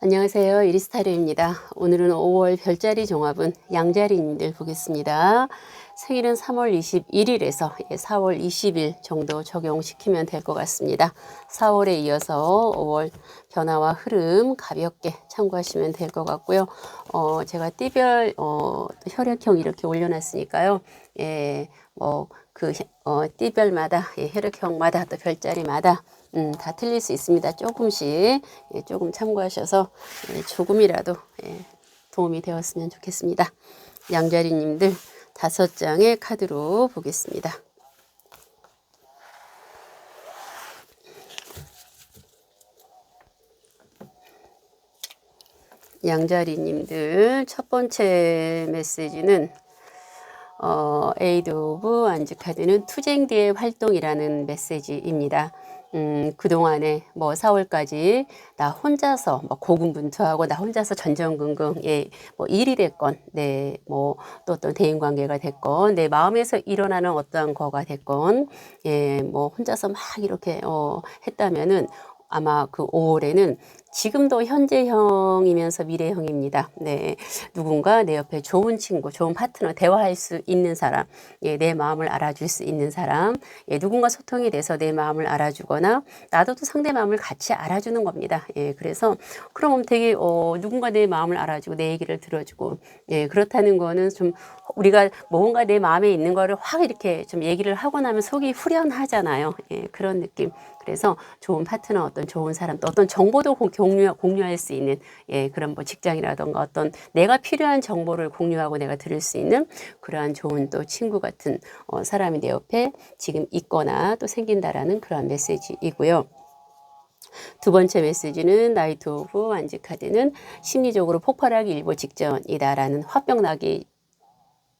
안녕하세요. 이리스타르입니다. 오늘은 5월 별자리 종합은 양자리님들 보겠습니다. 생일은 3월 21일에서 4월 20일 정도 적용시키면 될 것 같습니다. 4월에 이어서 5월 변화와 흐름 가볍게 참고하시면 될 것 같고요. 어, 제가 띠별 어, 혈액형 이렇게 올려놨으니까요. 예, 뭐그 어, 띠별마다 예, 혈액형마다 또 별자리마다 음, 다 틀릴 수 있습니다. 조금씩 예, 조금 참고하셔서 예, 조금이라도 예, 도움이 되었으면 좋겠습니다. 양자리님들 다섯 장의 카드로 보겠습니다. 양자리님들 첫 번째 메시지는 어, 에이드 오브 안즈 카드는 투쟁 뒤의 활동이라는 메시지입니다. 음, 그동안에 뭐 4월까지 나 혼자서 뭐 고군분투하고 나 혼자서 전전긍긍, 예, 뭐 일이 됐건, 네, 뭐 또 어떤 대인 관계가 됐건, 내 마음에서 일어나는 어떠한 거가 됐건, 예, 뭐 혼자서 막 이렇게, 어, 했다면은 아마 그 5월에는 지금도 현재형이면서 미래형입니다. 네. 누군가 내 옆에 좋은 친구, 좋은 파트너, 대화할 수 있는 사람, 예, 내 마음을 알아줄 수 있는 사람, 예, 누군가 소통이 돼서 내 마음을 알아주거나, 나도 또 상대 마음을 같이 알아주는 겁니다. 예, 그래서, 그럼 되게, 어, 누군가 내 마음을 알아주고, 내 얘기를 들어주고, 예, 그렇다는 거는 좀, 우리가 뭔가 내 마음에 있는 거를 확 이렇게 좀 얘기를 하고 나면 속이 후련하잖아요. 예, 그런 느낌. 그래서 좋은 파트너, 어떤 좋은 사람, 또 어떤 정보도 공유, 공유할 수 있는 예, 그런 뭐 직장이라던가 어떤 내가 필요한 정보를 공유하고 내가 들을 수 있는 그러한 좋은 또 친구 같은 어, 사람이 내 옆에 지금 있거나 또 생긴다라는 그러한 메시지이고요. 두 번째 메시지는 나이트 오브 안지 카드는 심리적으로 폭발하기 일보 직전이다라는 화병 나기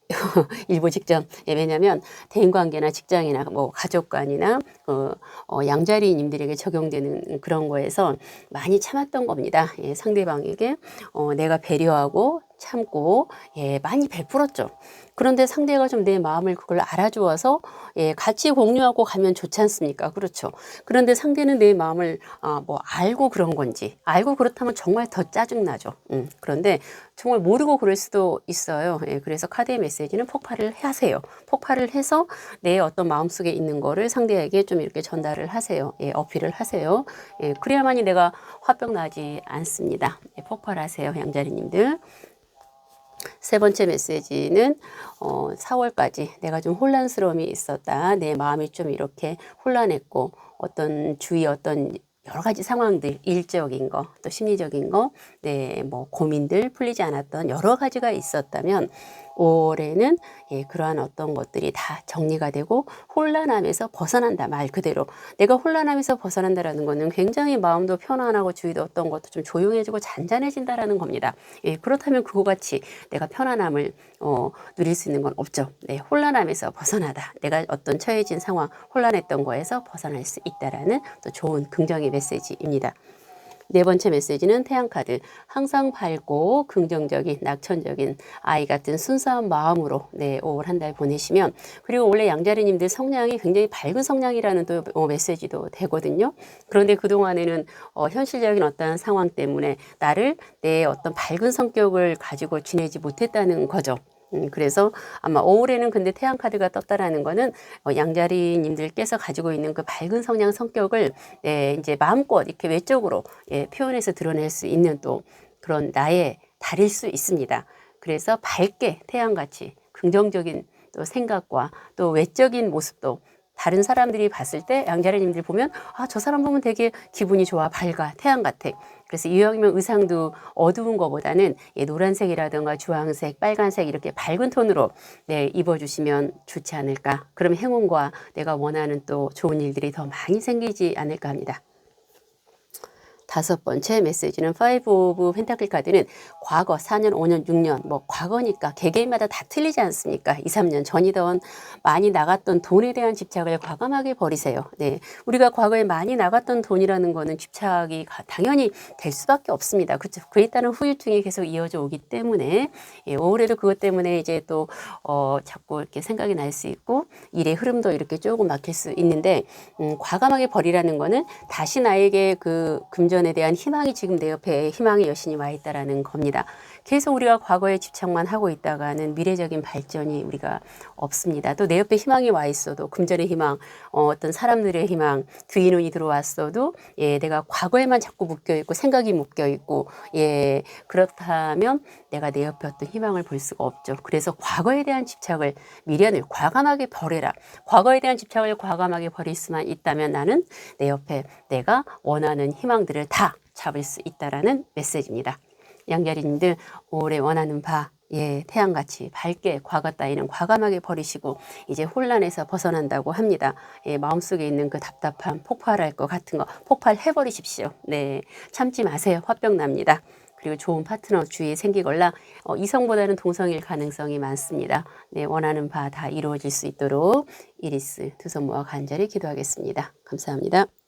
일부 직전. 예, 왜냐하면 대인관계나 직장이나 뭐 가족관이나 어, 어, 양자리님들에게 적용되는 그런 거에서 많이 참았던 겁니다. 예, 상대방에게 어, 내가 배려하고 참고 예, 많이 베풀었죠. 그런데 상대가 좀 내 마음을 그걸 알아주어서 예, 같이 공유하고 가면 좋지 않습니까? 그렇죠. 그런데 상대는 내 마음을 아, 뭐 알고 그런 건지 알고 그렇다면 정말 더 짜증나죠. 음, 그런데 정말 모르고 그럴 수도 있어요. 예, 그래서 카드의 메시지는 폭발을 하세요. 폭발을 해서 내 어떤 마음속에 있는 거를 상대에게 좀 이렇게 전달을 하세요. 예, 어필을 하세요. 예, 그래야만이 내가 화병 나지 않습니다. 예, 폭발하세요, 양자리님들. 세 번째 메시지는 어, 4월까지 내가 좀 혼란스러움이 있었다. 내 마음이 좀 이렇게 혼란했고 어떤 주위 어떤 여러 가지 상황들, 일적인 거, 또 심리적인 거, 네, 뭐 고민들 풀리지 않았던 여러 가지가 있었다면 올해는 예, 그러한 어떤 것들이 다 정리가 되고 혼란함에서 벗어난다 말 그대로 내가 혼란함에서 벗어난다라는 것은 굉장히 마음도 편안하고 주위도 어떤 것도 좀 조용해지고 잔잔해진다라는 겁니다. 예, 그렇다면 그거 같이 내가 편안함을 어, 누릴 수 있는 건 없죠. 네, 혼란함에서 벗어나다. 내가 어떤 처해진 상황, 혼란했던 거에서 벗어날 수 있다라는 또 좋은 긍정의 메시지입니다. 네 번째 메시지는 태양카드. 항상 밝고 긍정적인, 낙천적인 아이 같은 순수한 마음으로 네, 5월 한 달 보내시면 그리고 원래 양자리님들 성향이 굉장히 밝은 성향이라는 또 어, 메시지도 되거든요. 그런데 그동안에는 어, 현실적인 어떤 상황 때문에 나를 내 어떤 밝은 성격을 가지고 지내지 못했다는 거죠. 음, 그래서 아마 5월에는 근데 태양 카드가 떴다라는 거는 어, 양자리님들께서 가지고 있는 그 밝은 성향 성격을 예, 이제 마음껏 이렇게 외적으로 예, 표현해서 드러낼 수 있는 또 그런 나의 달일 수 있습니다. 그래서 밝게 태양같이 긍정적인 또 생각과 또 외적인 모습도 다른 사람들이 봤을 때 양자리님들 보면 아 저 사람 보면 되게 기분이 좋아 밝아 태양 같아 그래서 이왕이면 의상도 어두운 것보다는 예, 노란색이라든가 주황색, 빨간색 이렇게 밝은 톤으로 네, 입어주시면 좋지 않을까. 그럼 행운과 내가 원하는 또 좋은 일들이 더 많이 생기지 않을까 합니다. 다섯 번째 메시지는 5 오브 펜타클 카드는 과거 4년, 5년, 6년 뭐 과거니까 개개인마다 다 틀리지 않습니까? 2, 3년 전이던 많이 나갔던 돈에 대한 집착을 과감하게 버리세요. 네. 우리가 과거에 많이 나갔던 돈이라는 거는 집착이 당연히 될 수밖에 없습니다. 그렇죠. 그에 따른 후유증이 계속 이어져 오기 때문에 예, 올해도 그것 때문에 이제 또 어, 자꾸 이렇게 생각이 날 수 있고 일의 흐름도 이렇게 조금 막힐 수 있는데 음, 과감하게 버리라는 거는 다시 나에게 그 금전 미련에 대한 희망이 지금 내 옆에 희망의 여신이 와 있다라는 겁니다. 계속 우리가 과거에 집착만 하고 있다가는 미래적인 발전이 우리가 없습니다. 또 내 옆에 희망이 와 있어도 금전의 희망, 어, 어떤 사람들의 희망, 귀인운이 들어왔어도 예, 내가 과거에만 자꾸 묶여 있고 생각이 묶여 있고 예, 그렇다면 내가 내 옆에 어떤 희망을 볼 수가 없죠. 그래서 과거에 대한 집착을 미련을 과감하게 버려라. 과거에 대한 집착을 과감하게 버릴 수만 있다면 나는 내 옆에 내가 원하는 희망들을 다 잡을 수 있다라는 메시지입니다. 양자리님들 올해 원하는 바 예, 태양같이 밝게 과거 따위는 과감하게 버리시고 이제 혼란에서 벗어난다고 합니다. 예, 마음속에 있는 그 답답함, 폭발할 것 같은 거 폭발해 버리십시오. 네, 참지 마세요. 화병 납니다. 그리고 좋은 파트너 주위에 생기걸라 어, 이성보다는 동성일 가능성이 많습니다. 네, 원하는 바 다 이루어질 수 있도록 이리스 두 손 모아 간절히 기도하겠습니다. 감사합니다.